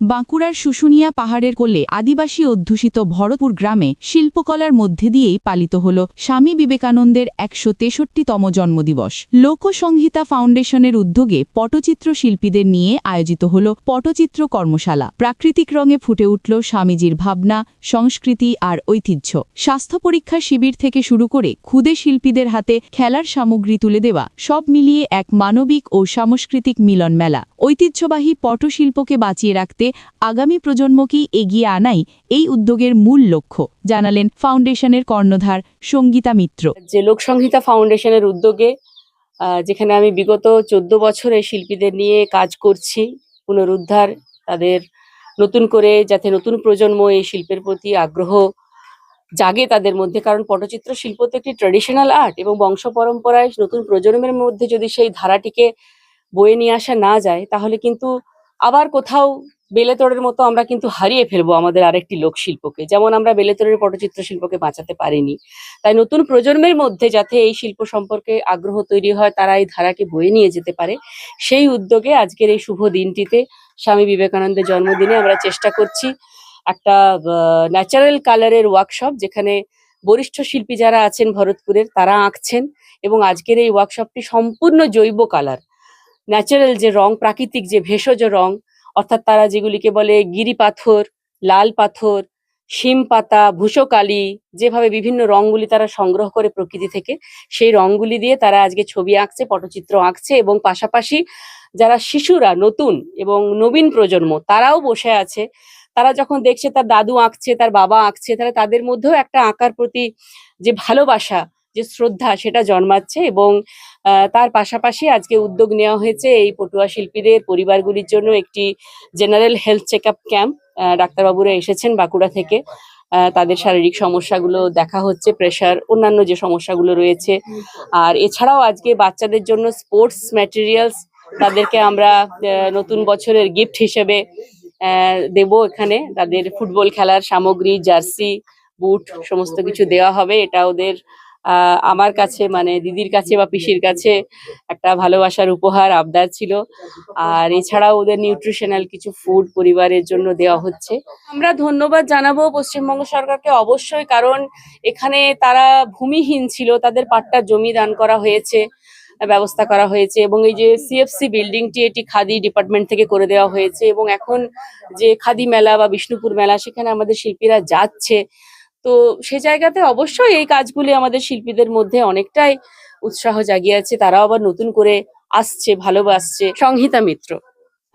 বাঁকুড়ার শুশুনিয়া পাহাড়ের কোলে আদিবাসী অধ্যুষিত ভরতপুর গ্রামে শিল্পকলার মধ্যে দিয়েই পালিত হল স্বামী বিবেকানন্দের একশো তেষট্টিতম জন্মদিবস। লোকসংহিতা ফাউন্ডেশনের উদ্যোগে পটচিত্র শিল্পীদের নিয়ে আয়োজিত হল পটচিত্র কর্মশালা। প্রাকৃতিক রঙে ফুটে উঠল স্বামীজির ভাবনা, সংস্কৃতি আর ঐতিহ্য। স্বাস্থ্য পরীক্ষা শিবির থেকে শুরু করে ক্ষুদে শিল্পীদের হাতে খেলার সামগ্রী তুলে দেওয়া, সব মিলিয়ে এক মানবিক ও সাংস্কৃতিক মিলন মেলা ঐতিহ্যবাহী পটশিল্পকে বাঁচিয়ে রাখতে আগামী প্রজন্মকেই এগিয়ে আনাই এই উদ্যোগের মূল লক্ষ্য, জানালেন ফাউন্ডেশনের কর্ণধার সঙ্গীতা মিত্র। যে লোকসংহিতা ফাউন্ডেশনের উদ্যোগে যেখানে আমি বিগত চোদ্দ বছর শিল্পীদের নিয়ে কাজ করছি, পুনরুদ্ধার, তাদের নতুন করে যাতে নতুন প্রজন্ম এই শিল্পের প্রতি আগ্রহ জাগে তাদের মধ্যে, কারণ পটচিত্র শিল্প তো একটি ট্রেডিশনাল আর্ট এবং বংশ পরম্পরায় নতুন প্রজন্মের মধ্যে যদি সেই ধারাটিকে বয়ে নিয়ে আসা না যায়, তাহলে কিন্তু আবার কোথাও বেলেতরের মতো আমরা কিন্তু হারিয়ে ফেলব আমাদের আরেকটি লোকশিল্পকে। যেমন আমরা বেলেতরের পটচিত্র শিল্পকে বাঁচাতে পারিনি। তাই নতুন প্রজন্মের মধ্যে যাতে এই শিল্প সম্পর্কে আগ্রহ তৈরি হয়, তারা এই ধারাকে বয়ে নিয়ে যেতে পারে। সেই উদ্যোগে আজকের এই শুভ দিনটিতে স্বামী বিবেকানন্দের জন্মদিনে আমরা চেষ্টা করছি একটা ন্যাচারাল কালারের ওয়ার্কশপ যেখানে বরিষ্ঠ শিল্পী যারা আছেন ভরতপুরের, তারা আঁকছেন এবং আজকের এই ওয়ার্কশপটি সম্পূর্ণ জৈব কালার ন্যাচারাল যে রং, প্রাকৃতিক যে ভেষজ রং, অর্থাৎ তারা যেগুলিকে বলে গিরি পাথর, লাল পাথর, শিম পাতা, ভূষকালি, যেভাবে বিভিন্ন রংগুলি তারা সংগ্রহ করে প্রকৃতি থেকে, সেই রংগুলি দিয়ে তারা আজকে ছবি আঁকছে, পটচিত্র আঁকছে এবং পাশাপাশি যারা শিশুরা, নতুন এবং নবীন প্রজন্ম, তারাও বসে আছে। তারা যখন দেখছে তার দাদু আঁকছে, তার বাবা আঁকছে তারা তাদের মধ্যেও একটা আঁকার প্রতি যে ভালোবাসা, যে শ্রদ্ধা, সেটা জন্মাচ্ছে এবং তার পাশাপাশি আজকে উদ্যোগ নেওয়া হয়েছে এই পটুয়া শিল্পীদের পরিবারগুলির জন্য একটি general health check up camp ডাক্তারবাবুরা এসেছেন বাঁকুড়া থেকে। তাদের শারীরিক সমস্যাগুলো দেখা হচ্ছে প্রেশার অন্যান্য যে সমস্যাগুলো রয়েছে। আর এছাড়াও আজকে বাচ্চাদের জন্য স্পোর্টস ম্যাটেরিয়ালস তাদেরকে আমরা নতুন বছরের গিফট হিসেবে দেবো এখানে। তাদের ফুটবল খেলার সামগ্রী জার্সি বুট সমস্ত কিছু দেওয়া হবে। এটা ওদের আমার কাছে মানে দিদির কাছে বা পিসির কাছে একটা ভালোবাসার উপহার, আবদার ছিল। আর এছাড়াও ওদের নিউট্রিশনাল কিছু ফুড পরিবারের জন্য দেওয়া হচ্ছে। আমরা ধন্যবাদ জানাব পশ্চিমবঙ্গ সরকারকে অবশ্যই, কারণ এখানে তারা ভূমিহীন ছিল, তাদের পাট্টা জমি দান করা হয়েছে, ব্যবস্থা করা হয়েছে এবং এই যে সিএফসি বিল্ডিংটি এটি খাদি ডিপার্টমেন্ট থেকে করে দেওয়া হয়েছে এবং এখন যে খাদি মেলা বা বিষ্ণুপুর মেলা, সেখানে আমাদের শিল্পীরা যাচ্ছে। তো সে জায়গাতে অবশ্যই এই কাজগুলি আমাদের শিল্পীদের মধ্যে অনেকটাই উৎসাহ জাগিয়েছে। তারাও আবার নতুন করে আসছে, ভালোবাসছে। সংহিতা মিত্র।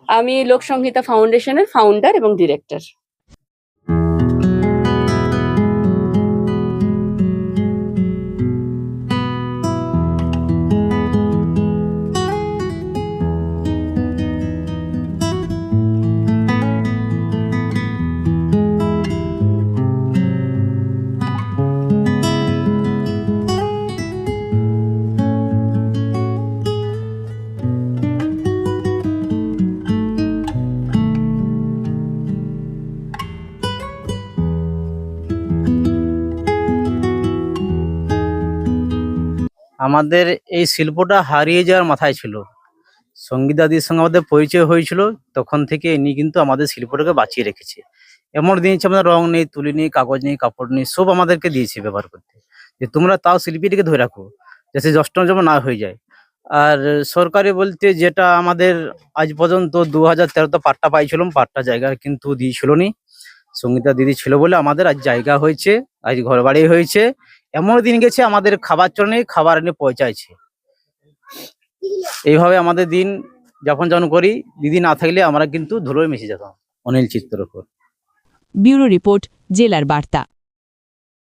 আমি লোক সংহিতা ফাউন্ডেশনের ফাউন্ডার এবং ডিরেক্টর আমাদের এই শিল্পটা হারিয়ে যাওয়ার মাথায় ছিল। সংগীত দাদির সঙ্গে আমাদের পরিচয় হয়েছিল, তখন থেকে ইনি কিন্তু আমাদের শিল্পটাকে বাঁচিয়ে রেখেছে। এমন দিয়েছে আমাদের রং নেই, তুলি নেই, কাগজ নেই, কাপড় নেই, সব আমাদেরকে দিয়েছে ব্যবহার করতে। যে তোমরা তাও শিল্পীটিকে ধরে রাখো, যাতে নষ্ট যেমন না হয়ে যায়। আর সরকারি বলতে যেটা আমাদের আজ পর্যন্ত দু হাজার তেরোতে পাট্টা পাইছিলাম, পাট্টা জায়গা কিন্তু দিয়েছিল নি সঙ্গীতা দিদি ছিল বলে আমাদের আজ জায়গা হয়েছে, আজ ঘর বাড়ি হয়েছে। এমন দিন গেছে আমাদের খাবার চলে খাবার এনে পৌঁছাইছে। এইভাবে আমাদের দিন যাপন যখন করি, দিদি না থাকলে আমরা কিন্তু ধুলোয় মিশে যেতাম, অনিল চিত্রকর। ব্যুরো রিপোর্ট, জেলার বার্তা।